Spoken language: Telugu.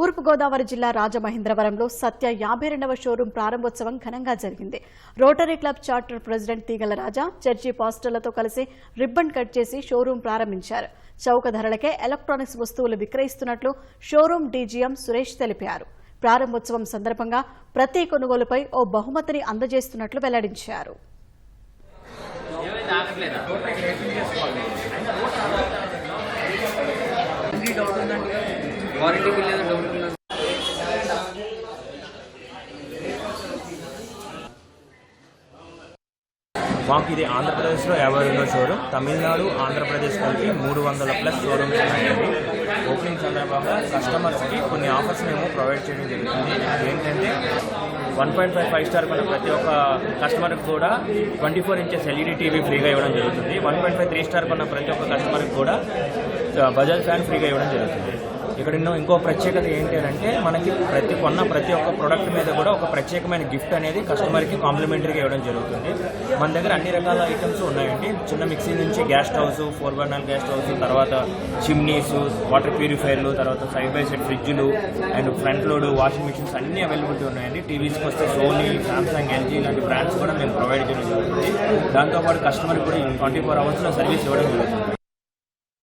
తూర్పుగోదావరి జిల్లా రాజమహేంద్రవరంలో సత్య యాభై రెండవ షోరూం ప్రారంభోత్సవం ఘనంగా జరిగింది. Rotary club charter president Teegala Raja church పాస్టర్లతో కలిసి రిబ్బన్ కట్ చేసి షోరూం ప్రారంభించారు. చౌక ధరలకే ఎలక్ట్రానిక్స్ వస్తువులు విక్రయిస్తున్నట్లు షోరూం డీజీఎం సురేష్ తెలిపారు. ప్రారంభోత్సవం సందర్భంగా ప్రతి కొనుగోలుపై ఓ బహుమతిని అందజేస్తున్నట్లు వెల్లడించారు. వారంటీ బిల్ ఏదో డౌట్ ఉందా? మాకు ఇది ఆంధ్రప్రదేశ్లో యాభై రెండో షోరూమ్ తమిళనాడు ఆంధ్రప్రదేశ్ కలిపి మూడు వందల ప్లస్ షోరూమ్స్ ఉన్నాయండి. ఓపెనింగ్ సందర్భంగా కస్టమర్స్కి కొన్ని ఆఫర్స్ మేము ప్రొవైడ్ చేయడం జరుగుతుంది. ఏంటంటే one point five five star కొన్న ప్రతి ఒక్క కస్టమర్కి కూడా twenty four inches LED TV ఫ్రీగా ఇవ్వడం జరుగుతుంది. One point five three star కొన్న ప్రతి ఒక్క కస్టమర్కి కూడా బజాజ్ ఫ్యాన్ ఫ్రీగా ఇవ్వడం జరుగుతుంది. ఇక్కడ ఎన్నో ఇంకో ప్రత్యేకత ఏంటి అంటే మనకి ప్రతి కొన్న ప్రతి ఒక్క ప్రోడక్ట్ మీద కూడా ఒక ప్రత్యేకమైన గిఫ్ట్ అనేది కస్టమర్కి కాంప్లిమెంటరీగా ఇవ్వడం జరుగుతుంది. మన దగ్గర అన్ని రకాల ఐటమ్స్ ఉన్నాయండి. చిన్న మిక్సీ నుంచి gas stoves four burner gas stoves తర్వాత చిమ్నీస్ వాటర్ ప్యూరిఫైర్లు తర్వాత సైడ్ బై సైడ్ ఫ్రిడ్జ్లు and front load washing machines అన్ని అవైలబిలిటీ ఉన్నాయండి. టీవీస్కి వస్తే సోనీ సామ్సంగ్ ఎల్జీ ఇలాంటి బ్రాండ్స్ కూడా మేము ప్రొవైడ్ చేయడం జరుగుతుంది. దాంతోపాటు కస్టమర్ కూడా ట్వంటీ ఫోర్ అవర్స్లో సర్వీస్ ఇవ్వడం జరుగుతుంది.